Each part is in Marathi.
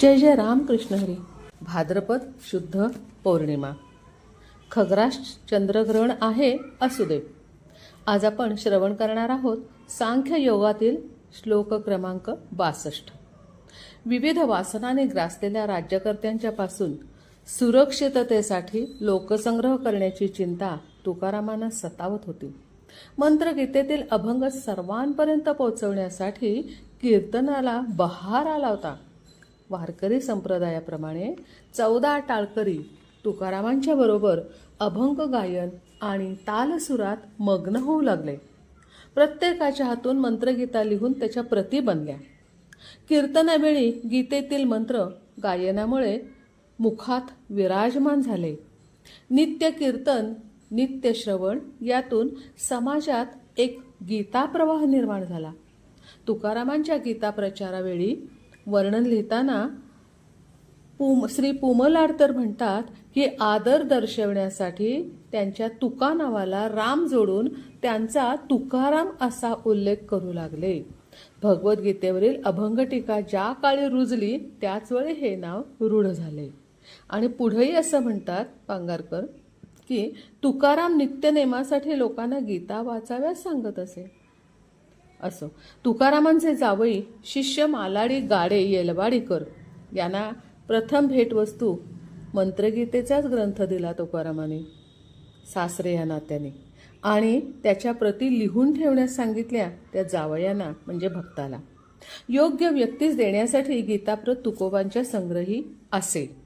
जय जय रामकृष्ण हरी. भाद्रपद शुद्ध पौर्णिमा. खग्रास चंद्रग्रहण आहे असुदे आज आपण श्रवण करणार आहोत सांख्य योगातील श्लोक क्रमांक बासष्ट. विविध वासनाने ग्रासलेल्या राज्यकर्त्यांच्या पासून सुरक्षिततेसाठी लोकसंग्रह करण्याची चिंता तुकारामांना सतावत होती. मंत्रगीतेतील अभंग सर्वांपर्यंत पोहोचवण्यासाठी कीर्तनाला बहार आला होता. वारकरी संप्रदायाप्रमाणे चौदा टाळकरी तुकारामांच्या बरोबर अभंग गायन आणि तालसुरात मग्न होऊ लागले. प्रत्येकाच्या हातून मंत्रगीता लिहून त्याच्या प्रती बनल्या. कीर्तनावेळी गीतेतील मंत्र गायनामुळे मुखात विराजमान झाले. नित्य कीर्तन नित्य श्रवण यातून समाजात एक गीताप्रवाह निर्माण झाला. तुकारामांच्या गीता प्रचारावेळी वर्णन लिहिताना पुम श्री पुमलाड तर म्हणतात की आदर दर्शवण्यासाठी त्यांच्या तुका नावाला राम जोडून त्यांचा तुकाराम असा उल्लेख करू लागले. भगवद्गीतेवरील अभंग टीका ज्या काळी रुजली त्याच वेळी हे नाव रूढ झाले. आणि पुढेही असं म्हणतात पांगारकर की तुकाराम नित्यनेमासाठी लोकांना गीता वाचाव्यास सांगत असे. असो. तुकारामांचे जावई शिष्य मालाडी गाडे येलवाडीकर यांना प्रथम भेटवस्तू मंत्रगीतेचाच ग्रंथ दिला तुकारामाने सासरे या नात्याने. आणि त्याच्या प्रती लिहून ठेवण्यास सांगितल्या त्या जावयांना म्हणजे भक्ताला. योग्य व्यक्तीस देण्यासाठी गीताप्रत तुकोबांच्या संग्रही असे.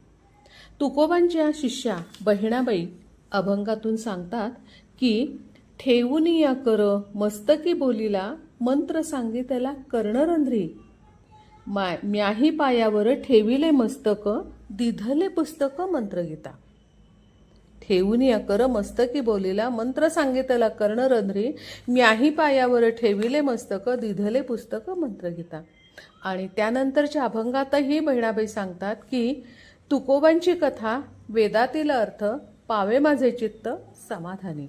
तुकोबांच्या शिष्या बहिणाबाई अभंगातून सांगतात की ठेवून या कर मस्तकी बोलीला मंत्र सांगितला कर्णरंध्री. माय म्याही पायावर ठेविले मस्तक दिधले पुस्तक मंत्रगीता ठेवून या कर मस्तकी बोलीला मंत्र सांगितला कर्णरंध्री. म्याही पायावर ठेविले मस्तक दिधले पुस्तक मंत्रगीता आणि त्यानंतरच्या अभंगातही बहिणाबाई सांगतात की तुकोबांची कथा वेदातील अर्थ पावे माझे चित्त समाधानी.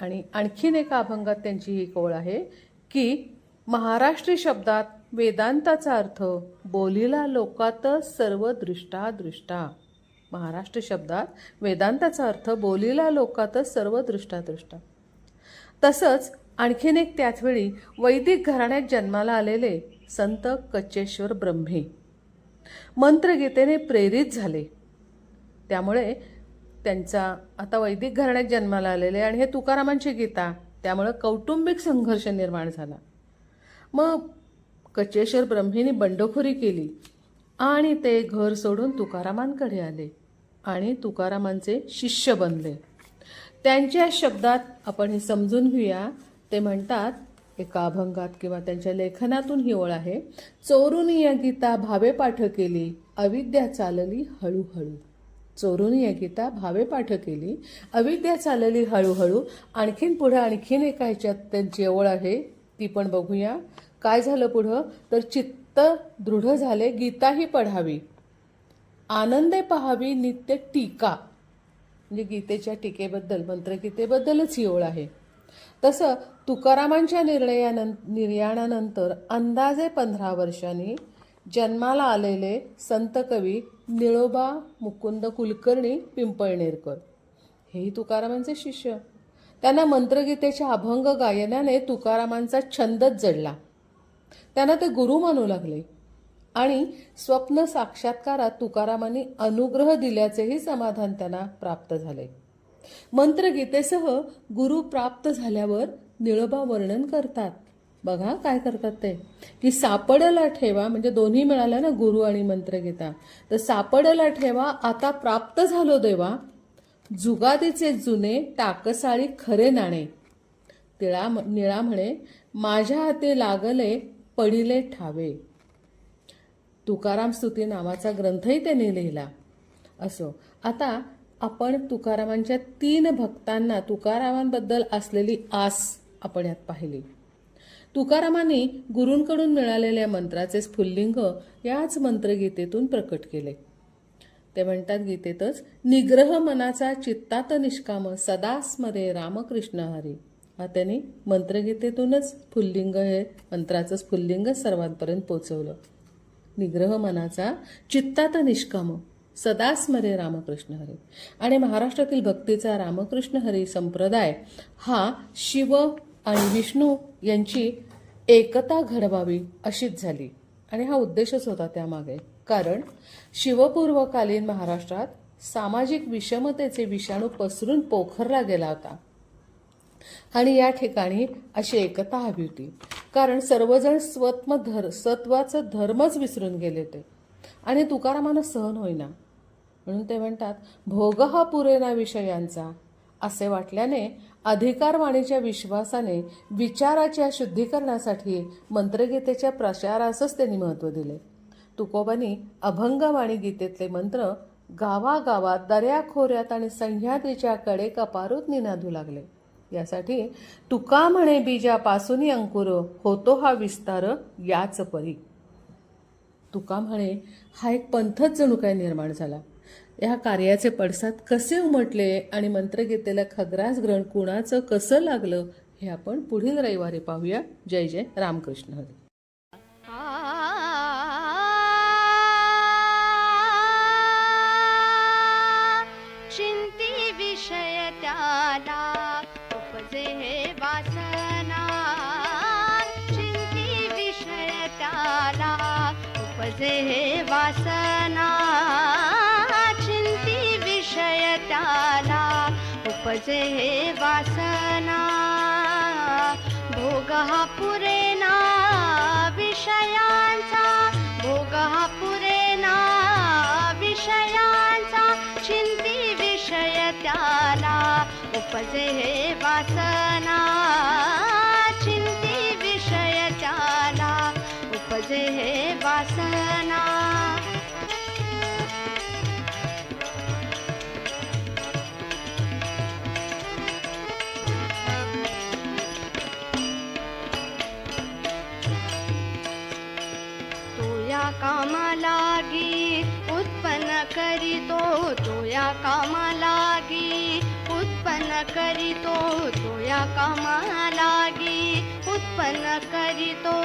आणि आणखीन एका अभंगात त्यांची ही कोळ आहे की महाराष्ट्री शब्दात वेदांताचा अर्थ बोलीला लोकात सर्व दृष्टा दृष्टा महाराष्ट्र शब्दात वेदांताचा अर्थ बोलीला लोकातच सर्व दृष्टा दृष्टा तसंच आणखीन एक त्याचवेळी वैदिक घराण्यात जन्माला आलेले संत कच्चेश्वर ब्रह्मे. मंत्रगीतेने प्रेरित झाले. त्यामुळे त्यांचा आता वैदिक घराण्यात जन्माला आलेले आणि हे तुकारामांची गीता त्यामुळं कौटुंबिक संघर्ष निर्माण झाला. मग कचेश्वर ब्रह्मीने बंडखोरी केली आणि ते घर सोडून तुकारामांकडे आले आणि तुकारामांचे शिष्य बनले. त्यांच्या शब्दात आपण हे समजून घेऊया. ते म्हणतात एका अभंगात किंवा त्यांच्या लेखनातून ही ओळ आहे चोरून या गीता भावे पाठ केली अविद्या चालली हळूहळू. चोरून या गीता भावे पाठ केली. अविद्या चालली हळूहळू. आणखीन पुढं आणखीन एका ह्याच्यात त्यांची ओळ आहे ती पण बघूया. काय झालं पुढं? तर चित्त दृढ झाले गीताही पढावी. आनंदे पहावी नित्य टीका. म्हणजे गीतेच्या टीकेबद्दल मंत्रगीतेबद्दलच ही ओळ आहे. तसं तुकारामांच्या निर्णयानं निर्याणानंतर अंदाजे पंधरा वर्षांनी जन्माला आलेले संत कवी निळोबा मुकुंद कुलकर्णी पिंपळनेरकर. हेही तुकारामांचे शिष्य. त्यांना मंत्रगीतेच्या अभंग गायनाने तुकारामांचा छंदच जडला. त्यांना ते गुरु मानू लागले आणि स्वप्न साक्षात्कारात तुकारामांनी अनुग्रह दिल्याचेही समाधान त्यांना प्राप्त झाले. मंत्रगीतेसह गुरु प्राप्त झाल्यावर निळोबा वर्णन करतात. बघा काय करतात ते. की सापडला ठेवा म्हणजे दोन्ही मिळाल्या ना गुरु आणि मंत्रगीता. तर सापडला ठेवा आता प्राप्त झालो देवा. जुगादीचे जुने टाकसाळी खरे नाणे. तिळा निळा म्हणे माझ्या हाती लागले पडिले ठावे. तुकाराम स्तुती नावाचा ग्रंथही त्यांनी लिहिला. असो आता आपण तुकारामांच्या तीन भक्तांना तुकारामांबद्दल असलेली आस आपण यात पाहिली. तुकारामांनी गुरूंकडून मिळालेल्या मंत्राचे स्फुल्लिंग याच मंत्रगीतेतून प्रकट केले. ते म्हणतात गीतेतच निग्रह मनाचा चित्तात निष्काम सदा स्मरे रामकृष्ण हरी. हा त्यांनी मंत्रगीतेतूनच फुल्लिंग हे मंत्राचं स्फुल्लिंग सर्वांपर्यंत पोचवलं. निग्रह मनाचा चित्तात निष्काम सदा स्मरे रामकृष्ण हरी. आणि महाराष्ट्रातील भक्तीचा रामकृष्ण हरी संप्रदाय हा शिव आणि विष्णू यांची एकता घडवावी अशीच झाली. आणि हा उद्देशच होता त्यामागे. कारण शिवपूर्वकालीन महाराष्ट्रात सामाजिक विषमतेचे विषाणू पसरून पोखरला गेला होता. आणि या ठिकाणी अशी एकता हवी होती. कारण सर्वजण स्वत्म धर सत्वाचं धर्मच विसरून गेले होते. आणि तुकारामानं सहन होईना. म्हणून ते म्हणतात भोग हा पुरेना विषयांचा असे वाटल्याने अधिकारवाणीच्या विश्वासाने विचाराच्या शुद्धीकरणासाठी मंत्रगीतेच्या प्रचारासच त्यांनी महत्त्व दिले. तुकोबांनी अभंगवाणी गीतेतले मंत्र गावागावात दर्याखोऱ्यात आणि सह्याद्रीच्या कडे कपारूत निनादू लागले. यासाठी तुका म्हणे बीजापासून अंकुर होतो हा विस्तार याच परी. तुका म्हणे हा एक पंथच जणू काय निर्माण झाला. या कार्याचे पडसाद कसे उमटले आणि मंत्रगीतेला खग्रास ग्रहण कुणाचं कसं लागलं हे आपण पुढील रविवारी पाहूया. जय जय रामकृष्ण हरी. उपजे हे वासना भोग हा पुरेना विषयांचा भोग हा पुरेना विषयांचा चिंती विषय त्याला उपजे हे वासना चिंती विषय त्याला उपजे हे कामा लागी उत्पन्न करीतो तो या कामालागी उत्पन्न करीतो तो या कामालागी उत्पन्न करीतो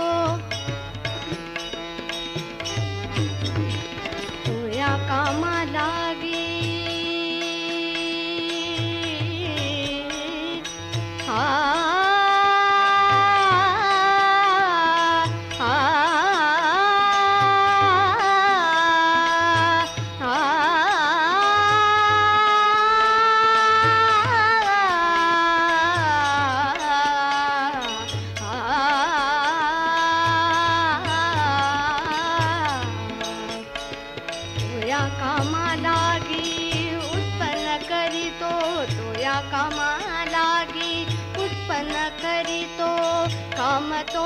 तो या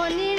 काम